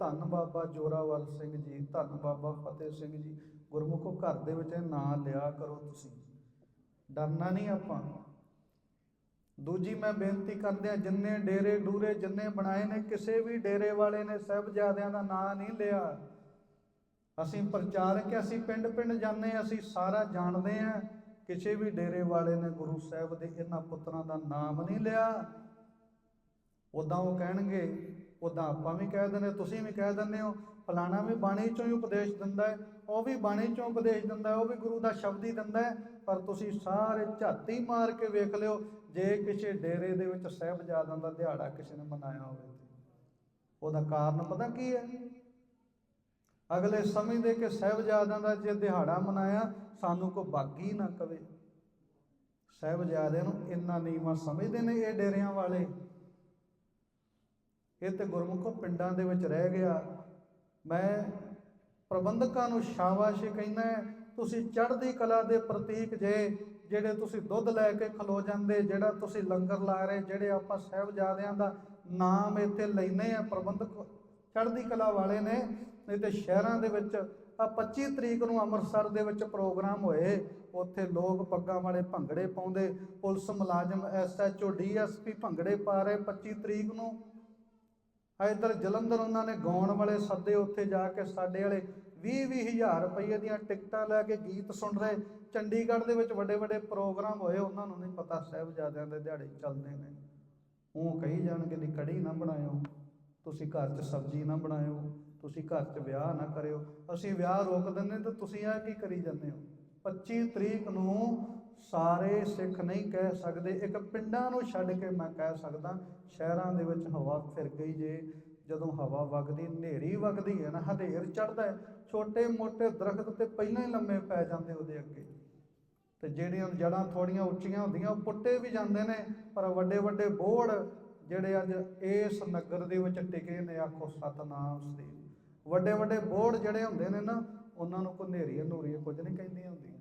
ਧੰਨ ਬਾਬਾ ਜੋਰਾਵਰ ਸਿੰਘ ਜੀ ਧੰਨ ਬਾਬਾ ਫਤਿਹ ਸਿੰਘ ਜੀ। ਗੁਰਮੁਖੋ ਘਰ ਦੇ ਵਿੱਚ ਇਹ ਨਾਂ ਲਿਆ ਕਰੋ ਤੁਸੀਂ। ਡਰਨਾ ਨਹੀਂ ਆਪਾਂ। ਦੂਜੀ ਮੈਂ ਬੇਨਤੀ ਕਰਦਿਆਂ ਜਿੰਨੇ ਡੇਰੇ ਡੂਰੇ ਜਿੰਨੇ ਬਣਾਏ ਨੇ ਕਿਸੇ ਵੀ ਡੇਰੇ ਵਾਲੇ ਨੇ ਸਾਹਿਬਜ਼ਾਦਿਆਂ ਦਾ ਨਾਂ ਨਹੀਂ ਲਿਆ। ਅਸੀਂ ਪ੍ਰਚਾਰਕ ਹਾਂ, ਅਸੀਂ ਪਿੰਡ ਪਿੰਡ ਜਾਂਦੇ ਹਾਂ, ਅਸੀਂ ਸਾਰਾ ਜਾਣਦੇ ਹਾਂ ਕਿਸੇ ਵੀ ਡੇਰੇ ਵਾਲੇ ਨੇ ਗੁਰੂ ਸਾਹਿਬ ਦੇ ਇਹਨਾਂ ਪੁੱਤਰਾਂ ਦਾ ਨਾਮ ਨਹੀਂ ਲਿਆ। ਉਦਾਂ ਉਹ ਕਹਿਣਗੇ ਉਦਾਂ ਆਪਾਂ ਵੀ ਕਹਿ ਦਿੰਦੇ, ਤੁਸੀਂ ਵੀ ਕਹਿ ਦਿੰਦੇ ਹੋ, ਫਲਾਣਾ ਵੀ ਬਾਣੀ ਚੋਂ ਹੀ ਉਪਦੇਸ਼ ਦਿੰਦਾ ਹੈ, ਉਹ ਵੀ ਬਾਣੀ ਚੋਂ ਉਪਦੇਸ਼ ਦਿੰਦਾ ਹੈ, ਉਹ ਵੀ ਗੁਰੂ ਦਾ ਸ਼ਬਦ ਹੀ ਦਿੰਦਾ ਹੈ, ਪਰ ਤੁਸੀਂ ਸਾਰੇ ਝਾਤੀ ਮਾਰ ਕੇ ਵੇਖ ਲਿਓ, ਜੇ ਕਿਸੇ ਡੇਰੇ ਦੇ ਵਿੱਚ ਸਾਹਿਬਜ਼ਾਦਿਆਂ ਦਾ ਦਿਹਾੜਾ ਕਿਸੇ ਨੇ ਮਨਾਇਆ ਹੋਵੇ ਉਹਦਾ ਕਾਰਨ ਪਤਾ ਕੀ ਹੈ? ਅਗਲੇ ਸਮਝਦੇ ਕਿ ਸਾਹਿਬਜ਼ਾਦਿਆਂ ਦਾ ਜੇ ਦਿਹਾੜਾ ਮਨਾਇਆ, ਸਾਨੂੰ ਕੋ ਬਾਗੀ ਨਾ ਕਵੇ। ਸਾਹਿਬਜ਼ਾਦਿਆਂ ਨੂੰ ਇੰਨਾ ਨੀਵਾਂ ਸਮਝਦੇ ਨੇ ਇਹ ਡੇਰਿਆਂ ਵਾਲੇ। ਇਹ ਤੇ ਗੁਰਮੁਖੋ ਪਿੰਡਾਂ ਦੇ ਵਿੱਚ ਰਹਿ ਗਿਆ। ਮੈਂ ਪ੍ਰਬੰਧਕਾਂ ਨੂੰ ਸ਼ਾਬਾਸ਼ੀ ਕਹਿੰਦਾ ਤੁਸੀਂ ਚੜ੍ਹਦੀ ਕਲਾ ਦੇ ਪ੍ਰਤੀਕ ਜੇ, ਜਿਹੜੇ ਤੁਸੀਂ ਦੁੱਧ ਲੈ ਕੇ ਖਲੋ ਜਾਂਦੇ, ਜਿਹੜਾ ਤੁਸੀਂ ਲੰਗਰ ਲਾ ਰਹੇ, ਜਿਹੜੇ ਆਪਾਂ ਸਾਹਿਬਜ਼ਾਦਿਆਂ ਦਾ ਨਾਮ ਇੱਥੇ ਲੈਨੇ ਆ ਪ੍ਰਬੰਧਕ ਚੜ੍ਹਦੀ ਕਲਾ ਵਾਲੇ ਨੇ, ਨਹੀਂ ਤੇ ਸ਼ਹਿਰਾਂ ਦੇ ਵਿੱਚ ਆ 25 ਤਰੀਕ ਨੂੰ ਅੰਮ੍ਰਿਤਸਰ ਦੇ ਵਿੱਚ ਪ੍ਰੋਗਰਾਮ ਹੋਏ, ਉੱਥੇ ਲੋਕ ਪੱਗਾਂ ਵਾਲੇ ਭੰਗੜੇ ਪਾਉਂਦੇ, ਪੁਲਿਸ ਮੁਲਾਜ਼ਮ ਐਸਐਚਓ ਡੀਐਸਪੀ ਭੰਗੜੇ ਪਾ ਰਹੇ 25 ਤਰੀਕ ਨੂੰ ਆ ਇੱਧਰ ਜਲੰਧਰ ਉਹਨਾਂ ਨੇ ਗਾਉਣ ਵਾਲੇ ਸੱਦੇ ਉੱਥੇ ਜਾ ਕੇ ਸਾਡੇ ਵਾਲੇ 20 ਹਜ਼ਾਰ ਰੁਪਏ ਦੀਆਂ ਟਿਕਟਾਂ ਲੈ ਕੇ ਗੀਤ ਸੁਣ ਰਹੇ। ਚੰਡੀਗੜ੍ਹ ਦੇ ਵਿੱਚ ਵੱਡੇ ਵੱਡੇ ਪ੍ਰੋਗਰਾਮ ਹੋਏ, ਉਹਨਾਂ ਨੂੰ ਨਹੀਂ ਪਤਾ ਸਾਹਿਬਜ਼ਾਦਿਆਂ ਦੇ ਦਿਹਾੜੇ ਚੱਲਦੇ ਨੇ। ਉਹ ਕਹੀ ਜਾਣਗੇ ਦੀ ਕੜੀ ਨਾ ਬਣਾਇਓ, ਤੁਸੀਂ ਘਰ 'ਚ ਸਬਜ਼ੀ ਨਾ ਬਣਾਇਓ, ਤੁਸੀਂ ਘਰ 'ਚ ਵਿਆਹ ਨਾ ਕਰਿਓ। ਅਸੀਂ ਵਿਆਹ ਰੋਕ ਦਿੰਦੇ ਤਾਂ ਤੁਸੀਂ ਆ ਕੀ ਕਰੀ ਜਾਂਦੇ ਹੋ? 25 ਤਰੀਕ ਨੂੰ ਸਾਰੇ ਸਿੱਖ ਨਹੀਂ ਕਹਿ ਸਕਦੇ। ਇੱਕ ਪਿੰਡਾਂ ਨੂੰ ਛੱਡ ਕੇ ਮੈਂ ਕਹਿ ਸਕਦਾ, ਸ਼ਹਿਰਾਂ ਦੇ ਵਿੱਚ ਹਵਾ ਫਿਰ ਗਈ ਜੇ, ਜਦੋਂ ਹਵਾ ਵਗਦੀ, ਹਨੇਰੀ ਵਗਦੀ ਹੈ ਨਾ, ਹਨੇਰ ਚੜਦਾ ਛੋਟੇ ਮੋਟੇ ਦਰਖਤ ਤੇ ਪਹਿਲਾਂ ਹੀ ਲੰਮੇ ਪੈ ਜਾਂਦੇ ਉਹਦੇ ਅੱਗੇ। ਤੇ ਜਿਹੜੀਆਂ ਜੜਾਂ ਥੋੜੀਆਂ ਉੱਚੀਆਂ ਹੁੰਦੀਆਂ, ਉਹ ਪੁੱਟੇ ਵੀ ਜਾਂਦੇ ਨੇ, ਪਰ ਵੱਡੇ ਵੱਡੇ ਬੋੜ ਜਿਹੜੇ ਅੱਜ ਇਸ ਨਗਰ ਦੇ ਵਿੱਚ ਟਿਕੇ ਨੇ, ਆਖੋ ਸਤਨਾਮ ਸ੍ਰੀ। ਵੱਡੇ ਵੱਡੇ ਬੋੜ ਜਿਹੜੇ ਹੁੰਦੇ ਨੇ ਨਾ, ਉਹਨਾਂ ਨੂੰ ਕੋਈ ਹਨੇਰੀ ਨੂਰੀ ਕੁਝ ਨਹੀਂ ਕਹਿੰਦੀਆਂ ਹੁੰਦੀਆਂ।